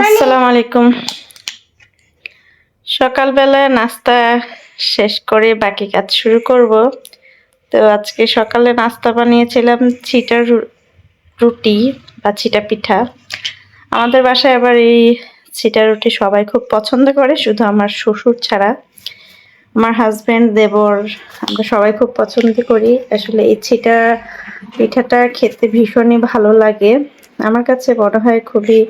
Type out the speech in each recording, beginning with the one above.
আসসালামু আলাইকুম। সকালবেলা নাস্তা শেষ করে বাকি কাজ শুরু করব। তো আজকে সকালে নাস্তা বানিয়েছিলাম রু- রুটি বা চিটা পিঠা। আমাদের বাসায় আবার এই চিটা রুটি সবাই খুব পছন্দ করে, শুধু আমার শ্বশুর ছাড়া। আমার হাজবেন্ড দেবর, আমরা সবাই খুব পছন্দ করি। আসলে এই চিটা পিঠাটা খেতে ভীষণই ভালো লাগে। আমার কাছে মনে হয় খুবই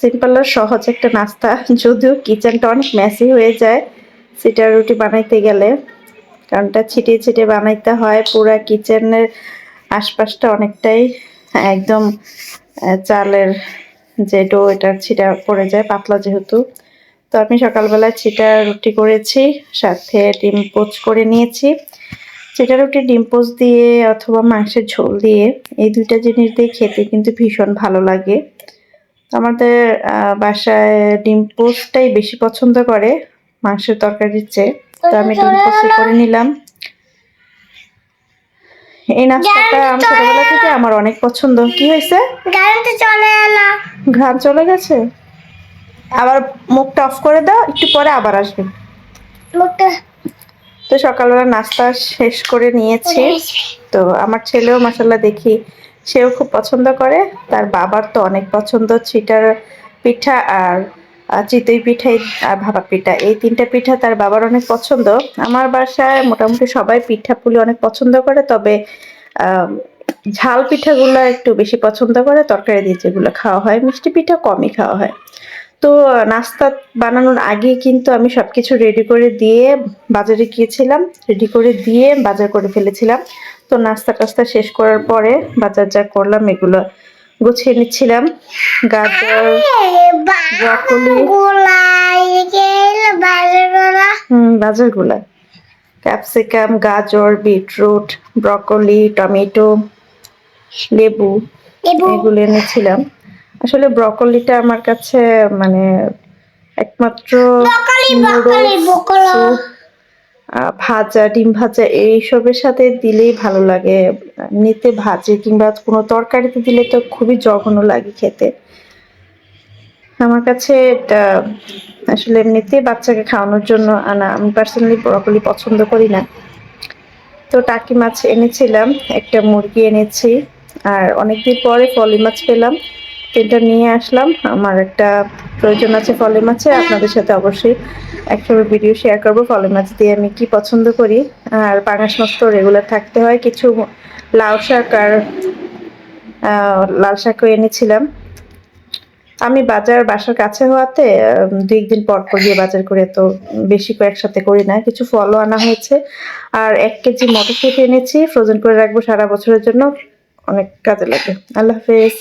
সিম্পল আর সহজ একটা নাস্তা। যদিও কিচেনটা অনেক মেসি হয়ে যায় চিটা রুটি বানাইতে গেলে। কারণটা ছিটিয়ে ছিটিয়ে বানাইতে হয়, পুরা কিচেনের আশপাশটা অনেকটাই একদম চালের যে ডো এটার ছিটা পড়ে যায়, পাতলা যেহেতু। তো আমি সকালবেলা ছিটা রুটি করেছি, সাথে ডিম পোচ করে নিয়েছি। চিটা রুটি, ডিম পোচ দিয়ে অথবা মাংসের ঝোল দিয়ে এই দুইটা জিনিস দিয়ে খেতে কিন্তু ভীষণ ভালো লাগে। আমাদের বাসায় ডিম পোস্টটাই বেশি পছন্দ করে মাংসের তরকারির চেয়ে। তো আমি ডিম পোস্ট করে নিলাম। এই নাস্তাটা আমি ছোটবেলা থেকে আমার অনেক পছন্দ। কি হয়েছে? চলে এলা। ঘাম চলে গেছে? আবার মুখটা অফ করে দাও একটু পরে আবার আসবে। মুখটা তো সকালবেলা নাস্তা শেষ করে নিয়েছি। তো আমার ছেলেও মাসাল্লাহ দেখি সেও খুব পছন্দ করে। তার বাবার তো অনেক পছন্দ, চিটার পিঠা আর চিতই পিঠা আর ভাপা পিঠা। এই তিনটা পিঠা তার বাবার অনেক পছন্দ। আমার বাসায় মোটামুটি সবাই পিঠা পুলি অনেক পছন্দ করে, তবে ঝাল পিঠাগুলো একটু বেশি পছন্দ করে। তরকারি দিয়ে যেগুলো খাওয়া হয়, মিষ্টি পিঠা কমই খাওয়া হয়। তো, নাস্তা বানানোর আগে কিন্তু আমি সবকিছু রেডি করে দিয়ে বাজারে গিয়েছিলাম। রেডি করে দিয়ে বাজার করে ফেলেছিলাম। তো নাস্তা টাস্তা শেষ করার পরে বাজার যা করলাম এগুলো গুছিয়ে নিচ্ছিলাম। গাজর ব্রকলি। বাজারগুলা ক্যাপসিকাম গাজর বিটরুট ব্রকলি টমেটো লেবু এগুলো এনেছিলাম। আসলে ব্রকলিটা আমার কাছে মানে একমাত্র ভাজা, ডিম ভাজা এইসবের সাথে দিলেই ভালো লাগে। এমনিতে ভাজি কিংবা কোনো তরকারিতে দিলে তো খুবই জঘন্য লাগে খেতে। আমার কাছে এটা আসলে এমনিতে বাচ্চাকে খাওয়ানোর জন্য আনা, আমি পার্সোনালি ব্রকলি পছন্দ করি না। তো টাকি মাছ এনেছিলাম, একটা মুরগি এনেছি, আর অনেকদিন পরে ফলি মাছ পেলাম। তিনটা নিয়ে আসলাম, আমার একটা প্রয়োজন আছে ফলি মাছে, আপনাদের সাথে অবশ্যই একসময় ভিডিও শেয়ার করব। ফলের মাছ দিয়ে আমি কি পছন্দ করি? আর পাঙাশ মাছ তো রেগুলার থাকতে হয়। কিছু লাউ শাক আর লাল শাকও এনেছিলাম। আমি বাজার বাসার কাছে হওয়াতে দুই একদিন পর পর গিয়ে বাজার করে তো বেশি করে একসাথে করি না। কিছু ফলও আনা হয়েছে। আর এক কেজি মটরশুঁটি এনেছি। ফ্রোজেন করে রাখব সারা বছরের জন্য। অনেক কাজে লাগে আল্লাহ হাফেজ।